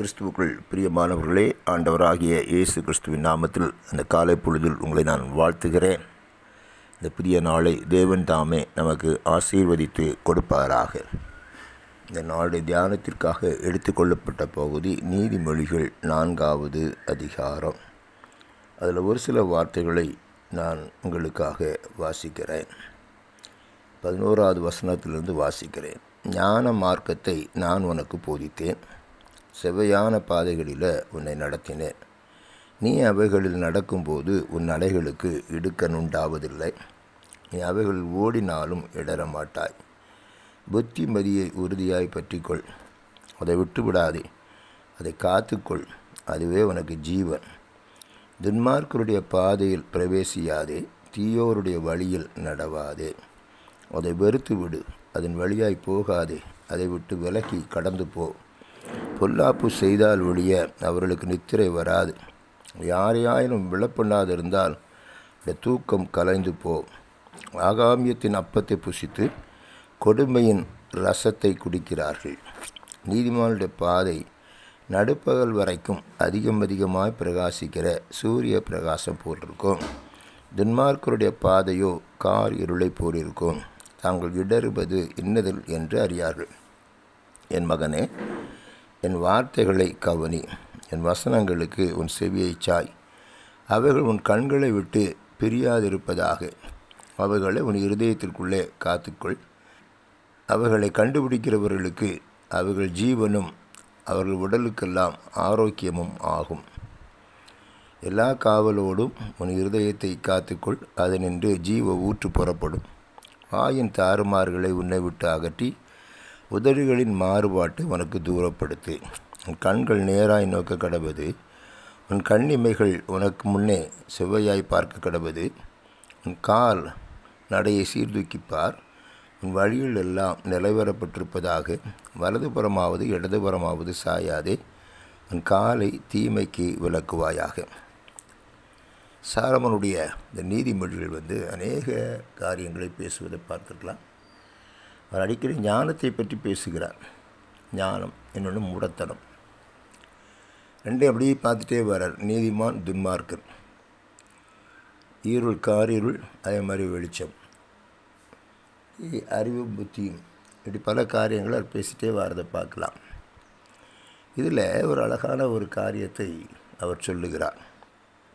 கிறிஸ்துவுக்குள் பிரியமானவர்களே ஆண்டவராகிய இயேசு கிறிஸ்துவின் நாமத்தில் அந்த காலை பொழுதில் உங்களை நான் வாழ்த்துகிறேன். இந்த புதிய நாளை தேவன் தாமே நமக்கு ஆசீர்வதித்து கொடுப்பாராக. இந்த நாளை தியானத்திற்காக எடுத்துக்கொள்ளப்பட்ட பகுதி நீதிமொழிகள் நான்காவது அதிகாரம். அதில் ஒரு சில வார்த்தைகளை நான் உங்களுக்காக வாசிக்கிறேன். பதினோராவது வசனத்திலிருந்து வாசிக்கிறேன். ஞான மார்க்கத்தை நான் உனக்கு போதித்தேன். செவ்வையான பாதைகளில் உன்னை நடத்தினேன். நீ அவைகளில் நடக்கும்போது உன் அலைகளுக்கு இடுக்கன் உண்டாவதில்லை நீ அவைகளில் ஓடினாலும் இடற மாட்டாய் புத்திமதியை உறுதியாய் பற்றிக்கொள். அதை விட்டுவிடாதே. அதை காத்துக்கொள். அதுவே உனக்கு ஜீவன். துன்மார்க்கருடைய பாதையில் பிரவேசியாதே. தீயோருடைய வழியில் நடவாதே. அதை வெறுத்து விடு அதன் வழியாய் போகாதே. அதை விட்டு விலக்கி கடந்து போ பொல்லாப்பு செய்தால் ஒழிய அவர்களுக்கு நித்திரை வராது. யாரையாயினும் விழப்பண்ணாதிருந்தால் இந்த தூக்கம் கலைந்து போ. ஆகாமியத்தின் அப்பத்தை புசித்து கொடுமையின் ரசத்தை குடிக்கிறார்கள். நீதிமானுடைய பாதை நடுப்பகல் வரைக்கும் அதிகம் அதிகமாய் பிரகாசிக்கிற சூரிய பிரகாசம் போல் இருக்கும் துன்மார்க்கருடைய பாதையோ கார் இருளை போல் இருக்கும் தாங்கள் இடறுவது இன்னதில் என்று அறியார்கள். என் மகனே என் வார்த்தைகளை கவனி. என் வசனங்களுக்கு உன் செவியை சாய். அவைகள் உன் கண்களை விட்டு பிரியாதிருப்பதாக. அவைகளை உன் இருதயத்திற்குள்ளே காத்துக்கொள். அவைகளை கண்டுபிடிக்கிறவர்களுக்கு அவைகள் ஜீவனும் அவர்கள் உடலுக்கெல்லாம் ஆரோக்கியமும் ஆகும். எல்லா காவலோடும் உன் இருதயத்தை காத்துக்கொள். அதனின்று ஜீவ ஊற்று புறப்படும். வாயின் தாறுமாறுகளை உன்னை விட்டு அகற்றி உதடுகளின் மாறுபாட்டை உனக்கு தூரப்படுத்து. உன் கண்கள் நேராய் நோக்க கடவது உன் கண்ணிமைகள் உனக்கு முன்னே செவ்வையாய் பார்க்க கடவது உன் கால் நடையை சீர்தூக்கிப்பார் உன் வழியில் எல்லாம் நிலைவரப்பட்டிருப்பதாக வலதுபுறமாவது இடதுபுறமாவது சாயாதே உன் காலை தீமைக்கு விளக்குவாயாக. சாரமனுடைய இந்த நீதிமொழிகள் வந்து அநேக காரியங்களை பேசுவதை பார்த்துருக்கலாம். அவர் அடிக்கடி ஞானத்தை பற்றி பேசுகிறார். ஞானம் இன்னொன்று முடத்தனம். ரெண்டையும் அப்படியே பார்த்துட்டே வரார் நீதிமான் துன்மார்க்கன். ஈருள் காரிருள் அதே மாதிரி வெளிச்சம். அறிவு புத்தியும் இப்படி பல காரியங்களை அவர் பேசிகிட்டே வரதை பார்க்கலாம். இதில் ஒரு அழகான ஒரு காரியத்தை அவர் சொல்லுகிறார்.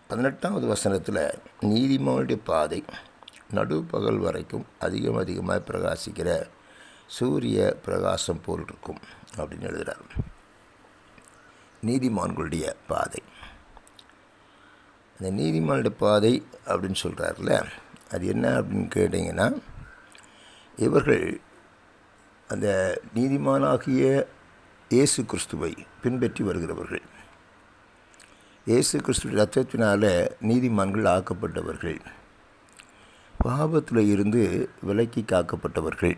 பதினெட்டாவது வசனத்தில் நீதிமானுடைய பாதை நடுப்பகல் வரைக்கும் அதிகம் அதிகமாக பிரகாசிக்கிற சூரிய பிரகாசம் போல் இருக்கும் அப்படின்னு எழுதுகிறார் நீதிமான்களுடைய பாதை. அந்த நீதிமானுடைய பாதை அப்படின்னு சொல்கிறார்ல அது என்ன அப்படின்னு கேட்டிங்கன்னா இவர்கள் அந்த நீதிமானாகிய இயேசு கிறிஸ்துவை பின்பற்றி வருகிறவர்கள். இயேசு கிறிஸ்துவ ரத்தத்தினால் நீதிமான்கள் ஆக்கப்பட்டவர்கள். பாவத்தில் இருந்து விலக்கி காக்கப்பட்டவர்கள்.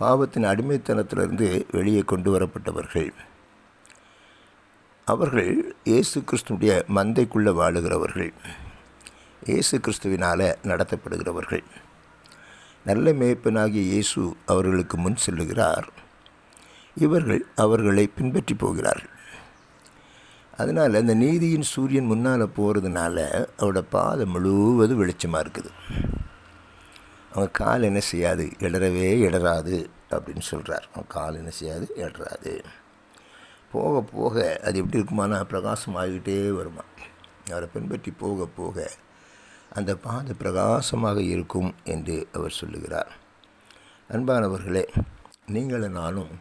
பாவத்தின் அடிமைத்தனத்திலிருந்து வெளியே கொண்டு வரப்பட்டவர்கள். அவர்கள் இயேசு கிறிஸ்துடைய மந்தைக்குள்ளே வாழுகிறவர்கள். இயேசு கிறிஸ்துவினால் நடத்தப்படுகிறவர்கள். நல்ல மேய்ப்பனாகிய இயேசு அவர்களுக்கு முன் செல்லுகிறார். இவர்கள் அவர்களை பின்பற்றி போகிறார்கள். அதனால் அந்த நீதியின் சூரியன் முன்னால் போகிறதுனால அவரோட பாதை முழுவதும் வெளிச்சமாக இருக்குது. அவன் கால் என்ன செய்யாது? இடறவே இடராது அப்படின்னு சொல்கிறார் அவன் கால் என்ன செய்யாது? இடராது போக போக அது எப்படி இருக்குமானா பிரகாசம் ஆகிக்கிட்டே வருமா. அவரை பின்பற்றி போக போக அந்த பாதை பிரகாசமாக இருக்கும் என்று அவர் சொல்லுகிறார். அன்பானவர்களே நீங்களும் நானும்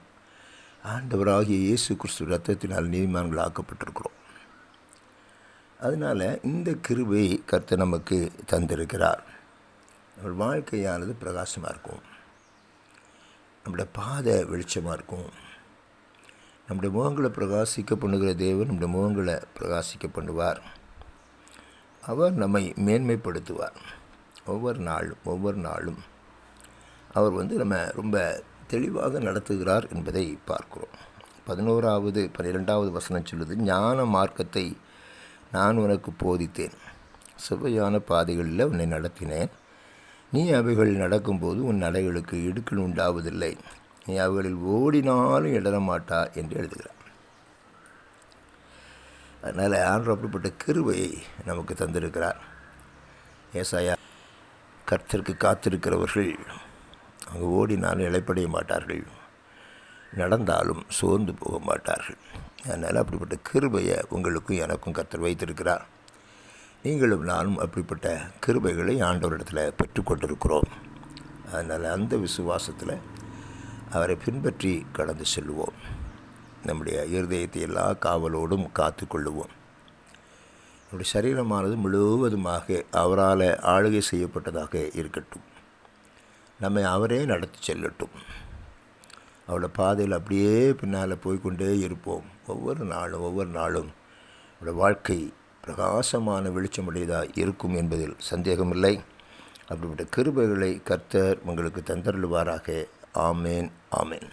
ஆண்டவராகிய இயேசு கிறிஸ்து ரத்தத்தினால் நீதிமான்கள் ஆக்கப்பட்டிருக்கிறோம். அதனால் இந்த கிருபை கர்த்த நமக்கு தந்திருக்கிறார். நம்ம வாழ்க்கையானது பிரகாசமாக இருக்கும். நம்முடைய பாதை வெளிச்சமாக இருக்கும். நம்முடைய முகங்களை பிரகாசிக்க பண்ணுகிற தேவன் நம்முடைய முகங்களை பிரகாசிக்க பண்ணுவார். அவர் நம்மை மேன்மைப்படுத்துவார். ஒவ்வொரு நாளும் ஒவ்வொரு நாளும் அவர் வந்து நம்ம ரொம்ப தெளிவாக நடத்துகிறார் என்பதை பார்க்கிறோம். பதினோராவது பன்னிரெண்டாவது வசனம் சொல்லுது ஞான மார்க்கத்தை நான் உனக்கு போதித்தேன். சுவையான பாதைகளில் உன்னை நடத்தினேன். நீ அவைகள் நடக்கும்போது உன் நடைகளுக்கு இடுக்கல் உண்டாவதில்லை. நீ அவைகளில் ஓடினாலும் இடரமாட்டா என்று எழுதுகிறார். அதனால் ஆண்டு அப்படிப்பட்ட கிருவையை நமக்கு தந்திருக்கிறார். ஏசாயா கர்த்தருக்கு காத்திருக்கிறவர்கள் அவங்க ஓடினாலும் இழைப்படைய மாட்டார்கள். நடந்தாலும் சோர்ந்து போக மாட்டார்கள். அதனால் அப்படிப்பட்ட கிருபையை உங்களுக்கும் எனக்கும் கர்த்தர் வைத்திருக்கிறார். நீங்களும் நானும் அப்படிப்பட்ட கிருபைகளை ஆண்டவரிடத்தில் பெற்றுக்கொண்டிருக்கிறோம். அதனால் அந்த விசுவாசத்தில் அவரை பின்பற்றி கடந்து செல்வோம் நம்முடைய இருதயத்தை எல்லா காவலோடும் காத்து கொள்ளுவோம். நம்முடைய சரீரமானது முழுவதுமாக அவரால் ஆளுகை செய்யப்பட்டதாக இருக்கட்டும். நம்மை அவரே நடத்தி செல்லட்டும். அவளோட பாதையில் அப்படியே பின்னால் போய்கொண்டே இருப்போம். ஒவ்வொரு நாளும் ஒவ்வொரு நாளும் அவளோட வாழ்க்கை பிரகாசமான வெளிச்சமுடையதாக இருக்கும் என்பதில் சந்தேகமில்லை. அப்படிப்பட்ட கிருபைகளை கர்த்தர் உங்களுக்கு தந்தருள்வாராக. ஆமேன் ஆமேன்.